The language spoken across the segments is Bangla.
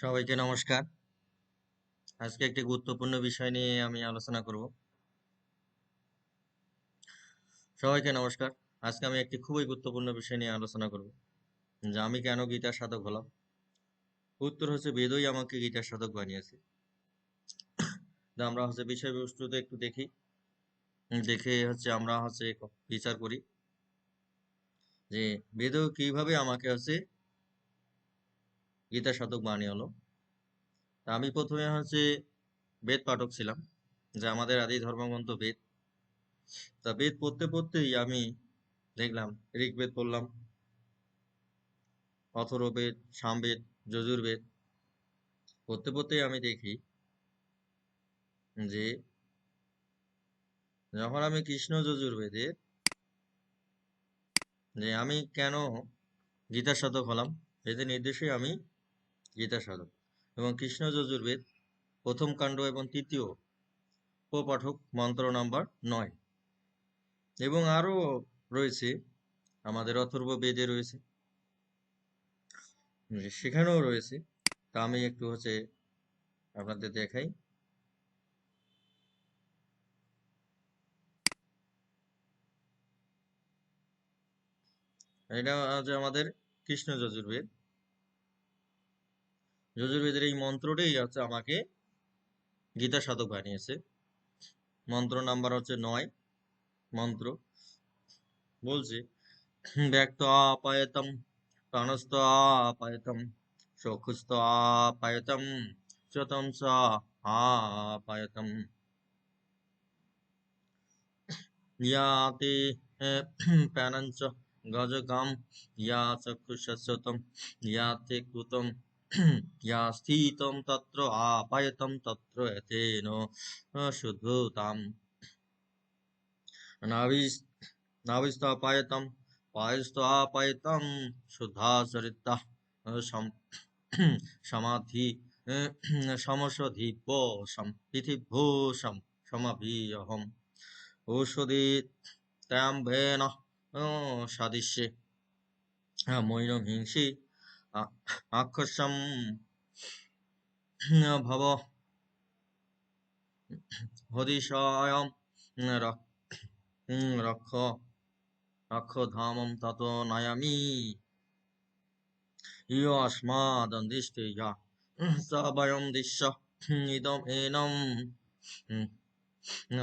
সবাইকে নমস্কার। আজকে একটি গুরুত্বপূর্ণ বিষয় নিয়ে আমি আলোচনা করব। সবাইকে নমস্কার। আজকে আমি একটি খুবই গুরুত্বপূর্ণ বিষয় নিয়ে আলোচনা করব, যে আমি কেন গীতার সাধক হলাম? উত্তর হচ্ছে, বেদই আমাকে গীতার সাধক বানিয়েছে। আমরা হচ্ছে বিষয়বস্তুতে একটু দেখি। দেখে হচ্ছে আমরা হচ্ছে বিচার করি যে বেদ কীভাবে আমাকে হচ্ছে গীতা সাধক বানিয়ে হলো। তা আমি প্রথমে হচ্ছে বেদ পাঠক ছিলাম, যে আমাদের আদি ধর্মগ্রন্থ বেদ। তা বেদ পড়তে পড়তেই আমি দেখলাম, ঋগ্বেদ পড়লাম, অথর্ববেদ, সামবেদ, যজুর্বেদ। পড়তে পড়তেই আমি দেখি যে যখন আমি কৃষ্ণ যজুর্বেদের যে আমি কেন গীতা সাধক হলাম, এদের নির্দেশে আমি গীতা সাধক এবং কৃষ্ণ যজুর্বেদ প্রথম কাণ্ড এবং তৃতীয় উপপাঠক মন্ত্র নাম্বার নয়। এবং আরও রয়েছে, আমাদের অথর্ব বেদে রয়েছে। সেখানেও রয়েছে। তা আমি একটু হচ্ছে আপনাদের দেখাই। এটা আমাদের কৃষ্ণ যজুর্বেদ। যজুর্বেদের এই মন্ত্রটাই হচ্ছে আমাকে গীতা সাধক বানিয়েছে। মন্ত্র নাম্বার হচ্ছে নয়। মন্ত্র বলছে, ব্যক্ত আপায়তম, প্রাণস্থ আপায়তম চক্ষুস্থ আপায়তম চতম স আপায়তম। ইয়াতে প্যানঞ্চ গজগাম ইয়া চক্ষুষস্যতম ইয়াতে কৃতম ইয়া স্থিতম তত্র আপায়তম তত্র এতেন শুদ্ধতাম নাবিস্তাপায়তম পায়স্তাপায়তম শুদ্ধা চরিতা সমাধি সমসধিব পৃথিভূষম সমাভিহম ঔষধি ত্যাম্ভেন সদৃশ্যে মৈনহিংসি त्याम्भेन सादिश्ये মৈনম হিংসি আক্ষসম ভব হদিশায়ম রক্ষ রক্ষ ধামম তত নয়ামি ইয় अस्मादन्दिष्टे या स वयं दिश्य इदम् एनम्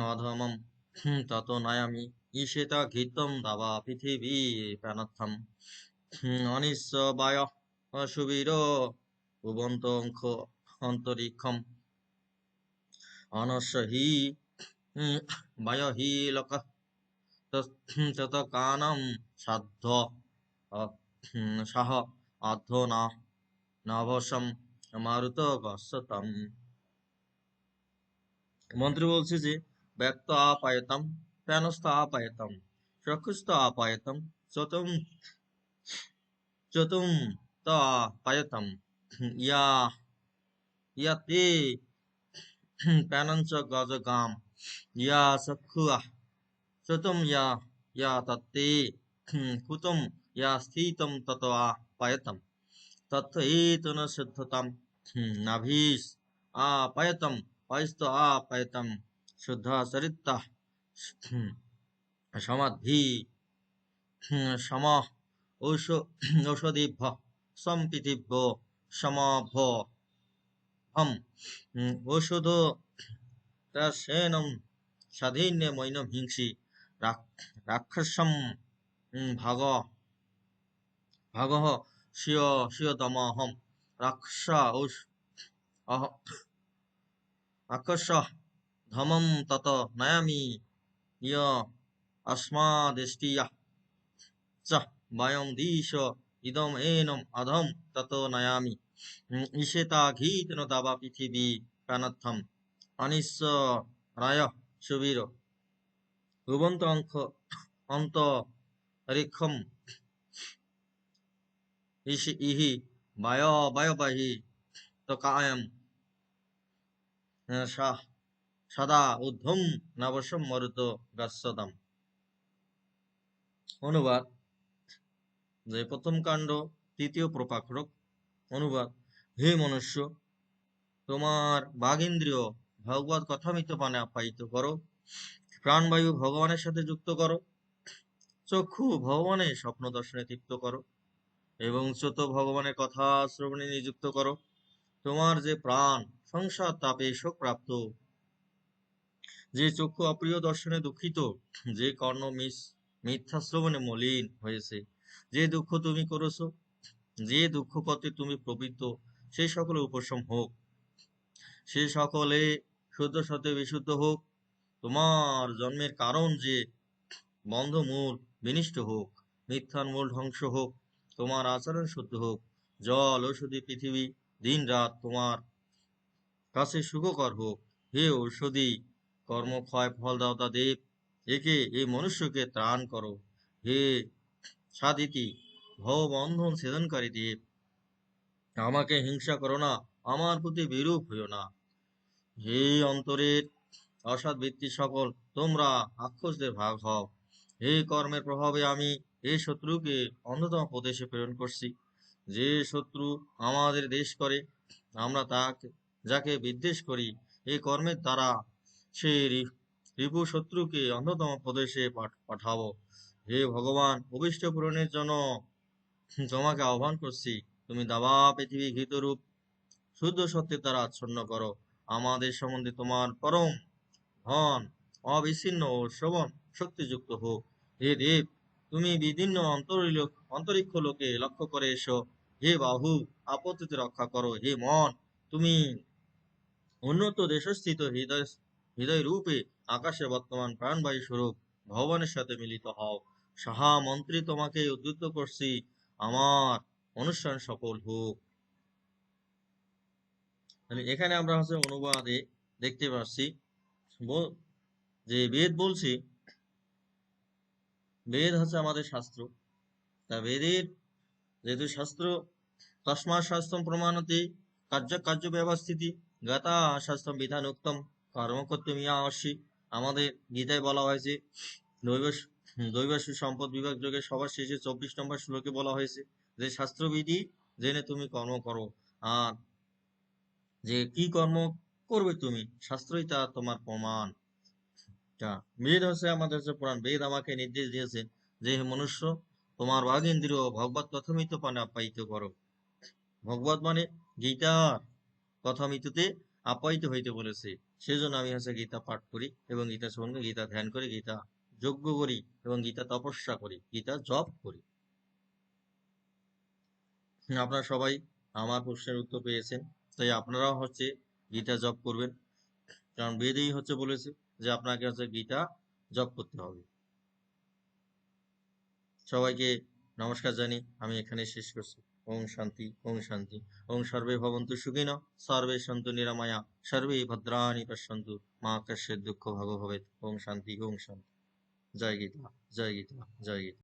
अधमं ततो नयामि ঈশেত ঘিতম দাবা পৃথিবী প্রাণাথম অনিশ্ববায় সুবীর ভুবন্ত অঙ্ক অন্তরিক্ষম অনস্য হি বায় হি লোক কানম সাধ্য সাহ আধ্য না নভসম মারুত গসতম মন্ত্রী বলছে যে, ব্যক্ত আপায়তম প্যানস্থ আপায়তম চক্ষুস্থ আপায়তম, চতুম চতুম ত পায়তম ইয়া ইয়াতে প্যানঞ্চ গজগাম ইয়া চক্ষুয়া চতুম ইয়া ইয়া তত্তে কুতুম ইয়া স্থিতম তত আপায়তম তথ্য এতন শুদ্ধতম নাভিস আপায়তম পায়স্ত আপায়তম শুদ্ধ চরিত্তা সমাধি সম ঔষধিভ্য সম্পৃথিভ্য সমাভ হম ঔষধ সেনম স্বাধীন্য মৈনম হিংসি রাক্ষসম ভাগ ভাগ স্বীয় স্বীয়তমহম রাক্ষস রাক্ষস ধমম তত নয়ামি ইয় अस्मादिष्टिया च वयं दिश ইদম এনম অধম তত নয়ামি ঈশেতা ঘীতন দাবা পৃথিবী প্রাণাথম অনিশ্চ রায় সুবীর ভুবন্ত অঙ্ক অন্ত রিক্ষম ইসি ইহি বায় বায়বাহি তো কায়ম সদা উদ্ধম নবসম মরুত গাছদাম অনুবাদ যে প্রথম কাণ্ড, তৃতীয় প্রপাক্ষক অনুবাদ, হে মনুষ্য, তোমার বাগেন্দ্রিয় ভগবত কথামিত পানে আপ্যায়িত করো, প্রাণবায়ু ভগবানের সাথে যুক্ত করো, চক্ষু ভগবানের স্বপ্ন দর্শনে তৃপ্ত করো, এবং চত ভগবানের কথা শ্রবণে নিযুক্ত করো, তোমার যে প্রাণ, সংসার তাপে শোক প্রাপ্ত, যে চক্ষু অপ্রিয় দর্শনে দুঃখিত, যে কর্ণ মিস মিথ্যা শ্রবণে মলিন হয়েছে যে দুঃখ তুমি করেছ, যে দুঃখ পথে তুমি প্রবৃত্ত সেই সকলে উপশম হোক। সে সকলে শুদ্ধ, সত্য, বিশুদ্ধ হোক। তোমার জন্মের কারণ যে বন্ধ মূল বিনিষ্ট হোক, মিথ্যার মূল ধ্বংস হোক, তোমার আচরণ শুদ্ধ হোক। জল, ঔষধি, পৃথিবী দিন রাত তোমার কাছে সুখকর হোক। হে ঔষধি কর্মক্ষয় ফল দাতা দেব। একে, এই মনুষ্যকে ত্রাণ করো। হে সাদিতি ভব বন্ধন ছেদনকারী দেব আমাকে হিংসা করো না, আমার প্রতি বিরূপ হইও না। হে অন্তরের অসৎ বৃত্তি সকল, তোমরা আক্ষসদের ভাগ হও। হে কর্মের প্রভাবে আমি এই শত্রুকে অন্যতম প্রদেশে প্রেরণ করছি। যে শত্রু আমাদের দেশ করে, আমরা তাকে, যাকে বিদ্বেষ করি এই কর্মের দ্বারা সে রিপু শত্রুকে অন্যতম প্রদেশে পাঠ- পাঠাবো। হে ভগবান, অভিষ্ট পূরণের জন্য তোমাকে আহ্বান করছি। তুমি দাবা পৃথিবী ঘৃতরূপ শুদ্ধ সত্যের দ্বারা আচ্ছন্ন করো। আমাদের সম্বন্ধে তোমার পরম ধন, অবিচ্ছিন্ন ও শ্রবণ শক্তিযুক্ত হোক। হে দেব, তুমি বিভিন্ন অন্তরিল, অন্তরিক্ষ লোকে লক্ষ্য করে এসো। হে বাহু, আপত্তিতে রক্ষা করো। হে মন, তুমি উন্নত দেশস্থিত হৃদয় হৃদয় রূপে আকাশে বর্তমান প্রাণবায়ু স্বরূপ ভগবানের সাথে মিলিত হও। সাহা মন্ত্রী তোমাকে উদ্বুদ্ধ করছি, আমার অনুষ্ঠান সফল হোক। এখানে আমরা হচ্ছে অনুবাদে দেখতে পাচ্ছি যে বেদ বলছি, বেদ হচ্ছে আমাদের শাস্ত্র। তা বেদের যেহেতু শাস্ত্র, তস্মা শাস্ত্রম প্রমাণতে কার্য কার্য ব্যবস্থিতি, গাতা শাস্ত্রম বিধান উত্তম কর্ম করতে আমাদের গীতায় বলা হয়েছে দৈব দৈবাসু সম্পদ বিভাগ যোগে সবার শেষে চব্বিশ নম্বর শ্লোকে বলা হয়েছে যে, শাস্ত্রবিধি জেনে তুমি কর্ম করো। আর যে কি কর্ম করবে তুমি, শাস্ত্রই তা তোমার প্রমাণ। বেদ হচ্ছে আমাদের হচ্ছে পুরাণ। বেদ আমাকে নির্দেশ দিয়েছে যে মনুষ্য, তোমার বাঘ ইন্দ্রিয় ভগবত কথমিত পানে আপ্যায়িত করো। ভগবত মানে গীতার কথামিতুতে আপ্যায়িত হইতে বলেছে। সেজন্য আমি হচ্ছে গীতা পাঠ করি এবং গীতা শ্রবণ গীতা ধ্যান করি, গীতা যজ্ঞ করি এবং গীতা তপস্যা করি, গীতা জপ করি। আপনারা সবাই আমার প্রশ্নের উত্তর পেয়েছেন, তাই আপনারাও হচ্ছে গীতা জপ করবেন। কারণ বেদেই হচ্ছে বলেছে যে আপনাকে হচ্ছে গীতা জপ করতে হবে। সবাইকে নমস্কার জানি, আমি এখানে শেষ করছি। ওম শান্তি ওম শান্তি। ওম সর্বে ভবন্তু সুখিন, সর্বে সন্তু নিরাময়া, সর্বে ভদ্রাণি পশ্যন্তু, মা কশ্যে দুঃখ ভাগ ভবেত ওম শান্তি ওম শান্তি। জয় গীতা জয় গীতা জয় গীতা